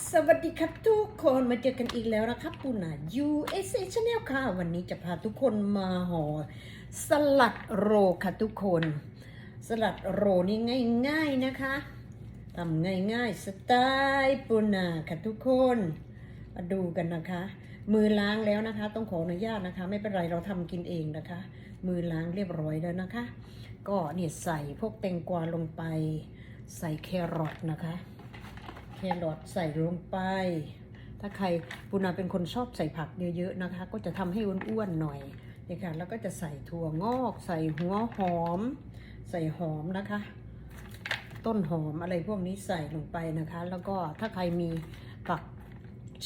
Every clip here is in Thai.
สวัสดีครับทุกคนมาเจอกันอีกแล้วนะครับปูนา USA Channel ค่ะ วันนี้จะพาทุกคนมาห่อสลัดโรค่ะทุกคน สลัดโรนี่ง่าย ๆนะคะทำง่ายๆสไตล์ปูนาค่ะทุกคน มาดูกันนะคะ มือล้างแล้วนะคะ ต้องขออนุญาตนะคะ ไม่เป็นไรเราทำกินเองนะคะ มือล้างเรียบร้อยแล้วนะคะ ก็เนี่ยใส่พวกแตงกวาลงไป ใส่แครอทนะคะ รอทใส่ลงไป ถ้าใครปุณาเป็นคนชอบใส่ผักเยอะๆนะคะ ก็จะทำให้อ้วนๆหน่อยนี่ค่ะแล้วก็จะใส่ถั่วงอก ใส่หัวหอม ใส่หอมนะคะ ต้นหอมอะไรพวกนี้ใส่ลงไปนะคะ แล้วก็ถ้าใครมีผัก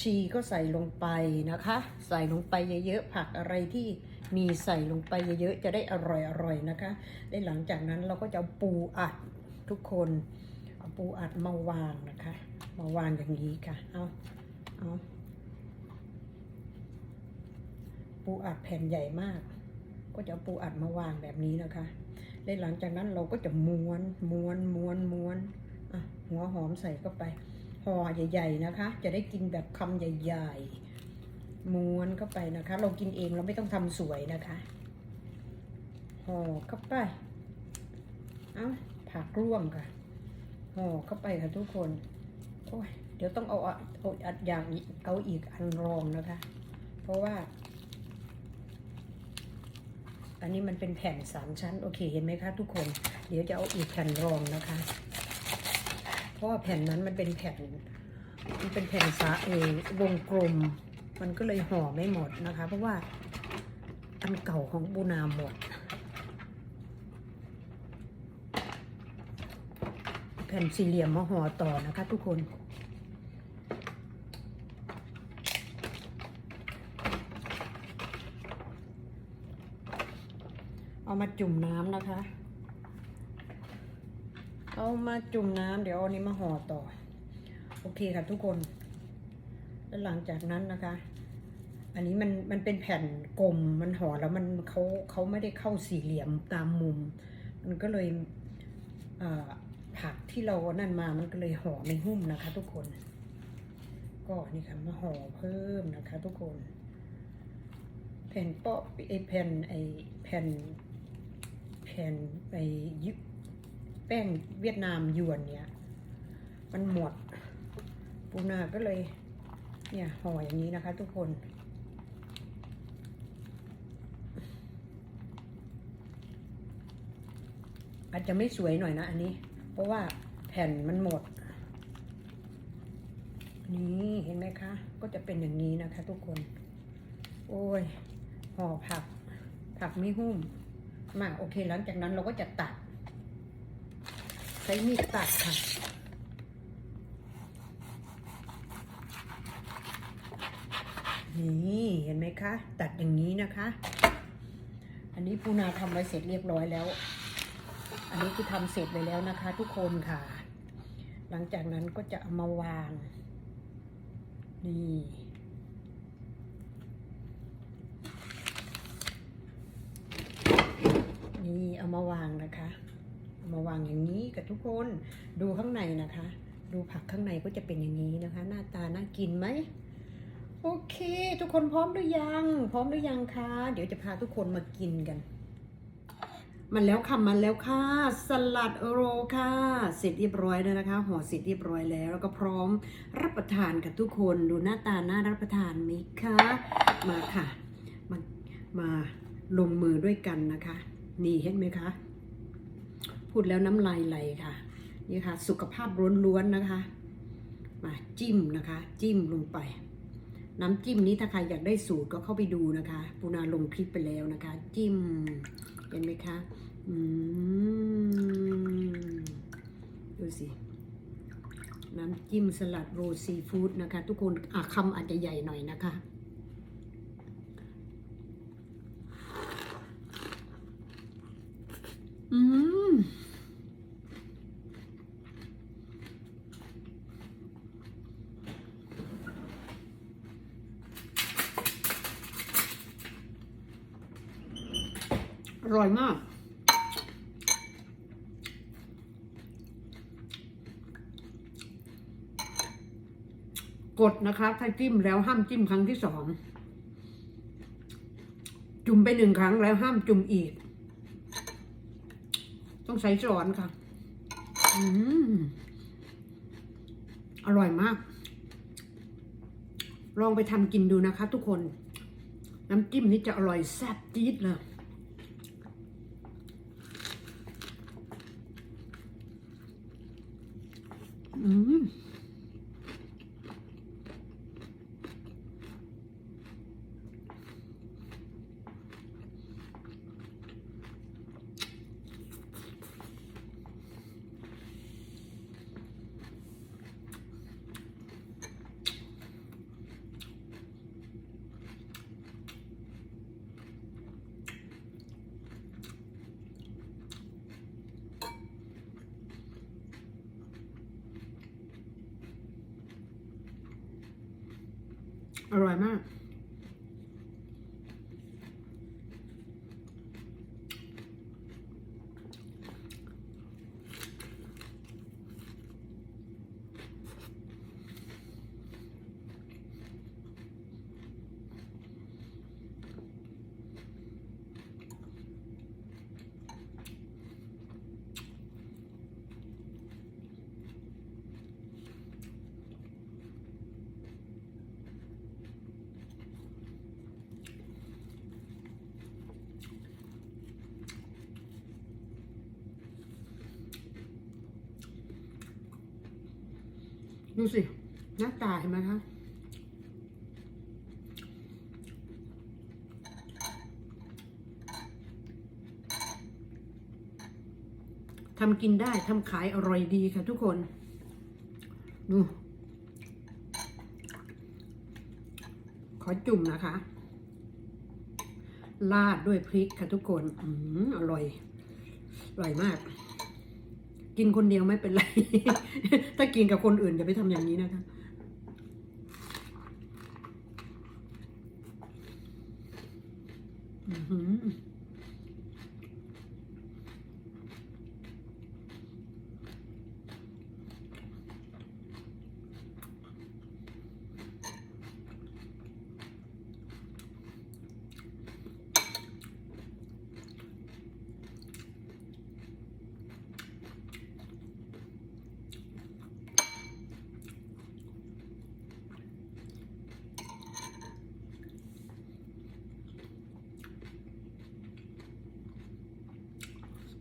ชีก็ใส่ลงไปนะคะ ใส่ลงไปเยอะๆผักอะไรที่มีใส่ลงไปเยอะๆจะได้อร่อยๆนะคะ ได้หลังจากนั้นเราก็จะปูอัดทุกคน เอาปูอัดมาวางนะคะ มาวางอย่างนี้ค่ะ เอาเอาปูอัดแผ่นใหญ่มาก ก็จะเอาปูอัดมาวางแบบนี้นะคะ และหลังจากนั้นเราก็จะม้วน ม้วน ม้วน ม้วนอะหัวหอมใส่เข้าไป ห่อใหญ่ ๆ นะคะ จะได้กินแบบคำใหญ่ ๆ ม้วนเข้าไปนะคะ เรากินเองเราไม่ต้องทำสวยนะคะ ห่อเข้าไป เอาผักร่วมค่ะ ห่อเข้าไปค่ะทุกคนโอ้ยเดี๋ยวต้องเอาเอาอัดอย่างเอาอีกอันรองนะคะ เพราะว่า อันนี้มันเป็นแผ่นสามชั้น โอเคเห็นไหมคะทุกคน เดี๋ยวจะเอาอีกแผ่นรองนะคะ เพราะว่าแผ่นนั้นมันเป็นแผ่นมันเป็นแผ่นสาเออวงกลม มันก็เลยห่อไม่หมดนะคะ เพราะว่าอันเก่าของบูนาหมด แผ่นสี่เหลี่ยมมาห่อต่อนะคะ ทุกคน เอามาจุ่มน้ำนะคะ เอามาจุ่มน้ำเดี๋ยวอันนี้มาห่อต่อ โอเคค่ะทุกคน แล้วหลังจากนั้นนะคะ อันนี้มันมันเป็นแผ่นกลมมันห่อแล้วมันเขาเขาไม่ได้เข้าสี่เหลี่ยมตามมุม มันก็เลยอ่อ ผักที่เรานั่นมามันก็เลยห่อไม่หุ้มนะคะ ทุกคน ก็นี่ค่ะมาห่อเพิ่มนะคะ ทุกคน แผ่นเปาะไอแผ่นไอแผ่นแผ่นไอยิบแป้งเวียดนามยวนเนี่ย มันหมดปูนาก็เลย เนี่ยห่ออย่างนี้นะคะ ทุกคนอาจจะไม่สวยหน่อยนะอันนี้ เพราะว่าแผ่นมันหมด นี่เห็นไหมคะ ก็จะเป็นอย่างนี้นะคะ ทุกคน โอ้ยห่อผัก ผักไม่หุ้ม มาโอเค หลังจากนั้นเราก็จะตัด ใช้มีดตัดค่ะนี่เห็นไหมคะ ตัดอย่างนี้นะคะ อันนี้ปูนาทำไว้เสร็จเรียบร้อยแล้ว อันนี้คือทำเสร็จไปแล้วนะคะ ทุกคนค่ะ หลังจากนั้นก็จะเอามาวาง นี่นี่เอามาวางนะคะเอามาวางอย่างนี้กับทุกคนดูข้างในนะคะ ดูผักข้างในก็จะเป็นอย่างนี้นะคะ หน้าตาน่ากินไหมโอเค ทุกคนพร้อมหรือยัง พร้อมหรือยังคะเดี๋ยวจะพาทุกคนมากินกัน มันแล้วค่ะมันแล้วค่ะ สลัดโรค่ะ เสร็จเรียบร้อยแล้วนะคะห่อเสร็จเรียบร้อยแล้วแล้วก็พร้อมรับประทานค่ะทุกคนดูหน้าตาน่ารับประทานไหมคะมาค่ะมามาลงมือด้วยกันนะคะ นี่เห็นไหมคะพูดแล้วน้ำลายไหลค่ะนี่ค่ะ สุขภาพล้วนๆนะคะ มาจิ้มนะคะ จิ้มลงไป น้ำจิ้มนี้ถ้าใครอยากได้สูตรก็เข้าไปดูนะคะปูนาลงคลิปไปแล้วนะคะ จิ้ม เห็นไหมคะอืมดูสิ น้ำจิ้มสลัดโรซีฟู้ดนะคะ ทุกคนอะคำอาจจะใหญ่หน่อยนะคะอืม อร่อยมาก กดนะคะถ้าจิ้มแล้วห้ามจิ้มครั้งที่สอง จุ่มไปหนึ่งครั้งแล้วห้ามจุ่มอีก ต้องใช้ช้อนค่ะ อืมอร่อยมาก ลองไปทำกินดูนะคะทุกคน น้ำจิ้มนี่จะอร่อยแซ่บจี๊ดเลย อื อร่อยมาก ดูสิ หน้าตาเห็นไหมคะทำกินได้ทำขายอร่อยดีค่ะทุกคน ดู ขอจุ่มนะคะ ลาดด้วยพริกค่ะทุกคน อืมอร่อย อร่อยมาก กินคนเดียวไม่เป็นไร ถ้ากินกับคนอื่นอย่าไปทำอย่างนี้นะคะอือหือ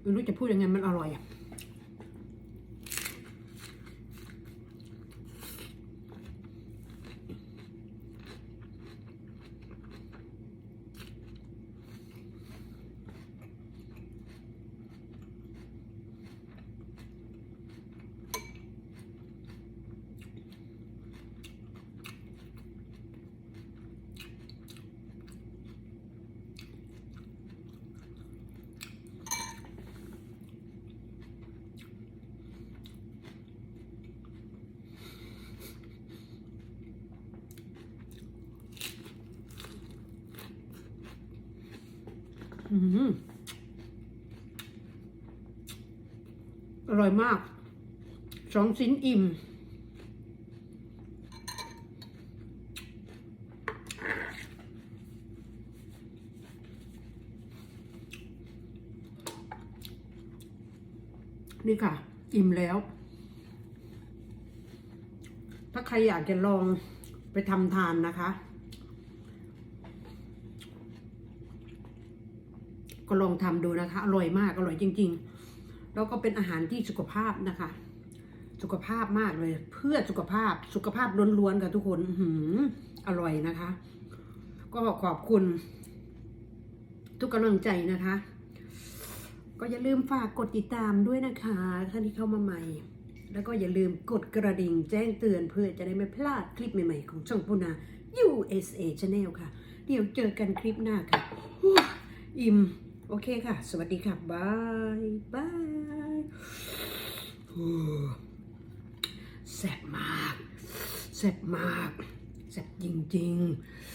ไม่รู้จะพูดยังไงมันอร่อยอะ อร่อยมาก สองชิ้นอิ่ม นี่ค่ะ อิ่มแล้ว ถ้าใครอยากจะลองไปทำทานนะคะ ก็ ลองทำดูนะคะ อร่อยมาก อร่อยจริง ๆ แล้วก็เป็นอาหารที่สุขภาพนะคะ สุขภาพมากเลย เพื่อสุขภาพ สุขภาพล้วนๆกับทุกคนอื้อหืออร่อยนะคะ ก็ขอบคุณ ทุกกำลังใจนะคะ ก็อย่าลืมฝากกดติดตามด้วยนะคะ ท่านที่เข้ามาใหม่ แล้วก็อย่าลืมกดกระดิ่งแจ้งเตือนเพื่อจะได้ไม่พลาดคลิปใหม่ๆของช่องปูนา USA Channel ค่ะ เดี๋ยวเจอกันคลิปหน้าค่ะอิ่ม โอเคค่ะ สวัสดีค่ะบายบายแซ่บมากแซ่บมากแซ่บจริง ๆ